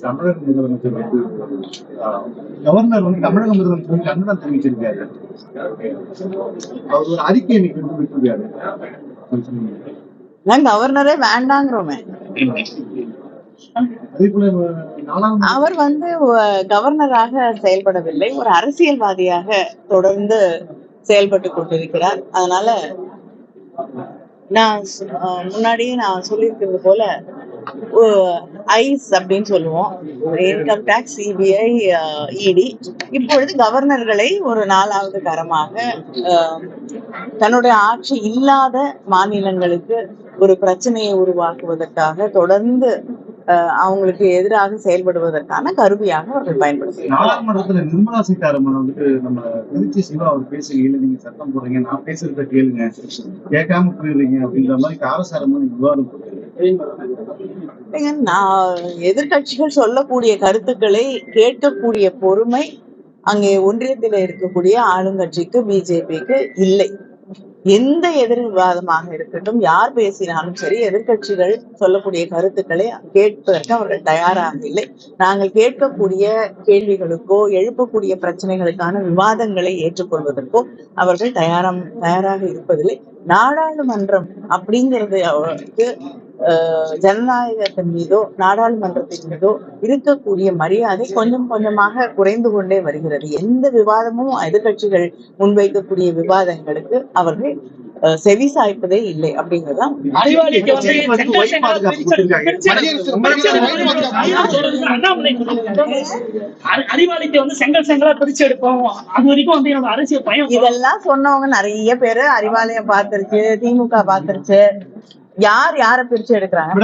தமிழக முதலமைச்சர் வந்து கவர்னர் வந்து தமிழக முதலமைச்சர் கண்டனம் தெரிவிச்சிருக்காரு அவர் ஒரு அறிக்கை இன்னைக்கு வந்து விட்டுருக்காரு கவர்னரே வேண்டாங்கிறோமே. அவர் வந்து கவர்னராக செயல்படவில்லை ஒரு அரசியல்வாதியாக தொடர்ந்து செயல்பட்டு கொண்டிருக்கிறார். அதனால நான் முன்னாடியே நான் சொல்லியிருக்கிறது போல ஐஸ் அப்படின்னு சொல்லுவோம். இன்கம் டேக்ஸ் சிபிஐ இடி இப்பொழுது கவர்னர்களை ஒரு நாலாவது கரமாக um, தன்னுடைய ஆட்சி இல்லாத மாநிலங்களுக்கு ஒரு பிரச்சனையை உருவாக்குவதற்காக தொடர்ந்து uh, அவங்களுக்கு எதிராக செயல்படுவதற்கான கருவியாக அவர்கள் பயன்படுத்துகிறார் நாடாளுமன்றத்துல நிர்மலா சீதாராமன் வந்துட்டு நம்ம திருச்சி சிவா அவர் பேசுகையில நீங்க சட்டம் போடுறீங்க நான் பேசுறத கேளுங்க. கேட்காம போயிடுறீங்க அப்படின்ற மாதிரி காரசாரமான விவாதம் போட்டு நான் சொல்லக்கூடிய கருத்துக்களை கேட்கக்கூடிய பொறுமை அங்கே ஒன்றியத்தில் இருக்கக்கூடிய ஆளுங்கட்சிக்கு பிஜேபிக்கு இல்லை. எந்த எதிர் விவாதமாக இருக்கட்டும் யார் பேசினாலும் சரி எதிர்கட்சிகள் சொல்லக்கூடிய கருத்துக்களை கேட்பதற்கு அவர்கள் தயாராக இல்லை. நாங்கள் கேட்கக்கூடிய கேள்விகளுக்கோ எழுப்பக்கூடிய பிரச்சனைகளுக்கான விவாதங்களை ஏற்றுக்கொள்வதற்கோ அவர்கள் தயாரம் தயாராக இருப்பதில்லை. நாடாளுமன்றம் அப்படிங்கிறது அவருக்கு ஜனநாயகத்தின் மீதோ நாடாளுமன்றத்தின் மீதோ இருக்கக்கூடிய மரியாதை கொஞ்சம் கொஞ்சமாக குறைந்து கொண்டே வருகிறது. எந்த விவாதமும் எதிர்க்கட்சிகள் முன்வைக்கக்கூடிய விவாதங்களுக்கு அவர்கள் செவி சாய்ப்பதே இல்லை அப்படிங்கறதுதான் அறிவாளிக்கு வந்து வந்து செங்கல் செங்கலா பிரிச்சு எடுப்போம். அது வரைக்கும் வந்து என்னோட அரசியல் பயம். இதெல்லாம் சொன்னவங்க நிறைய பேரு அறிவாலயம் பார்த்திருச்சு திமுக பார்த்திருச்சு. யார் யார பிரிச்சு எடுக்கிறாங்க?